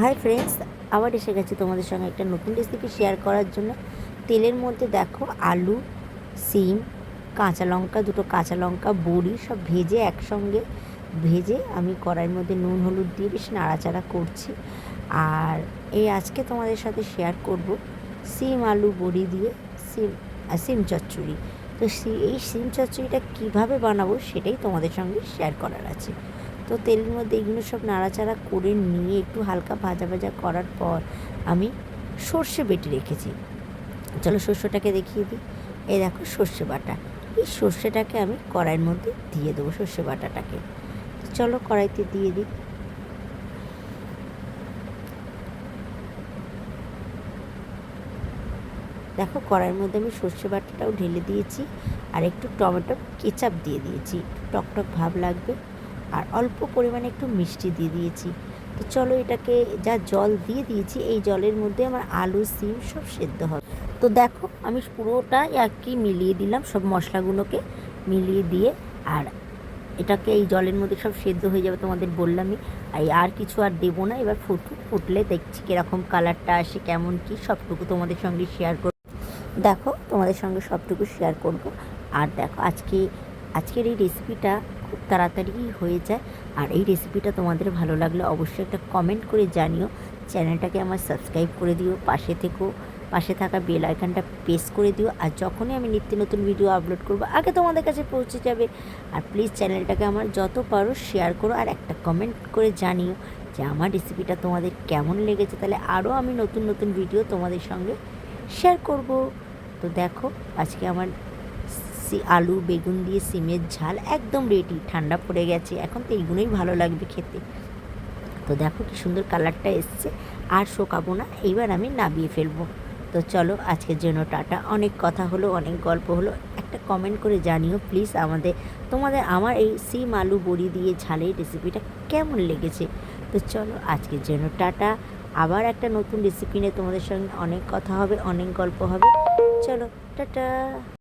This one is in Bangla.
হাই ফ্রেন্ডস আবার এসে গেছি তোমাদের সঙ্গে একটা নতুন রেসিপি শেয়ার করার জন্য। তেলের মধ্যে দেখো আলু, সিম, কাঁচা লঙ্কা, দুটো কাঁচা লঙ্কা, বড়ি সব ভেজে একসঙ্গে। ভেজে আমি কড়াইয়ের মধ্যে নুন, হলুদ দিয়ে বেশ নাড়াচাড়া করছি। আর এই আজকে তোমাদের সাথে শেয়ার করব সিম, আলু, বড়ি দিয়ে সিম সিম চচ্চড়ি। তো এই সিম চচ্চড়িটা কীভাবে বানাবো সেটাই তোমাদের সঙ্গে শেয়ার করার আছে। তো তেলের মধ্যে এগুলো সব নাড়াচাড়া করে নিয়ে একটু হালকা ভাজা ভাজা করার পর আমি সর্ষে বেটে রেখেছি। চলো সর্ষেটাকে দেখিয়ে দিই। এই দেখো সর্ষে বাটা। এই সর্ষেটাকে আমি কড়াইয়ের মধ্যে দিয়ে দেবো সর্ষে বাটাটাকে। চলো কড়াইতে দিয়ে দিই। দেখো কড়াইয়ের মধ্যে আমি সর্ষে বাটাটাও ঢেলে দিয়েছি আর একটু টমেটো কেচাপ দিয়ে দিয়েছি। একটু টকটক ভাব লাগবে। আর অল্প পরিমাণে একটু মিষ্টি দিয়ে দিয়েছি। তো চলো এটাকে যা জল দিয়ে দিয়েছি, এই জলের মধ্যে আমার আলু, সিম সব সেদ্ধ হবে। তো দেখো, আমি পুরোটা একই মিলিয়ে দিলাম সব মশলাগুলোকে মিলিয়ে দিয়ে, আর এটাকে এই জলের মধ্যে সব সেদ্ধ হয়ে যাবে তোমাদের বললামই। আর কিছু আর দেবো না, এবার ফুটুক ফুটলে দেখছি কীরকম কালারটা আসে, কেমন কি, সবটুকু তোমাদের সঙ্গে শেয়ার করব। দেখো, তোমাদের সঙ্গে সবটুকু শেয়ার করব। আর দেখো, আজকে, আজকের এই রেসিপিটা খুব তাড়াতাড়ি হয়ে যায়। আর এই রেসিপিটা তোমাদের ভালো লাগলে অবশ্যই একটা কমেন্ট করে জানিও। চ্যানেলটাকে আমার সাবস্ক্রাইব করে দিও, পাশে থেকো, পাশে থাকা বেল আইকনটা প্রেস করে দিও। আর যখনই আমি নিত্য নতুন ভিডিও আপলোড করব, আগে তোমাদের কাছে পৌঁছে যাবে। আর প্লিজ চ্যানেলটাকে আমার যত পারো শেয়ার করো আর একটা কমেন্ট করে জানিও যে আমার রেসিপিটা তোমাদের কেমন লেগেছে। তাহলে আরও আমি নতুন নতুন ভিডিও তোমাদের সঙ্গে শেয়ার করব। তো দেখো, আজকে আমার সি আলু, বেগুন দিয়ে সিমের ঝাল একদম রেডি ঠান্ডা পড়ে গেছে। এখন তো এইগুলোই ভালো লাগবে খেতে। তো দেখো কি সুন্দর কালারটা এসছে, আর শোকাবো না, এইবার আমি নামিয়ে ফেলব। তো চলো, আজকের জন্য টাটা। অনেক কথা হলো, অনেক গল্প হলো, একটা কমেন্ট করে জানিও প্লিজ আমাদের, তোমাদের আমার এই সিম আলু বড়ি দিয়ে ঝালের রেসিপিটা কেমন লেগেছে? তো চলো, আজকের জন্য টাটা। আবার একটা নতুন রেসিপি নিয়ে তোমাদের সঙ্গে অনেক কথা হবে, অনেক গল্প হবে। চলো, টাটা।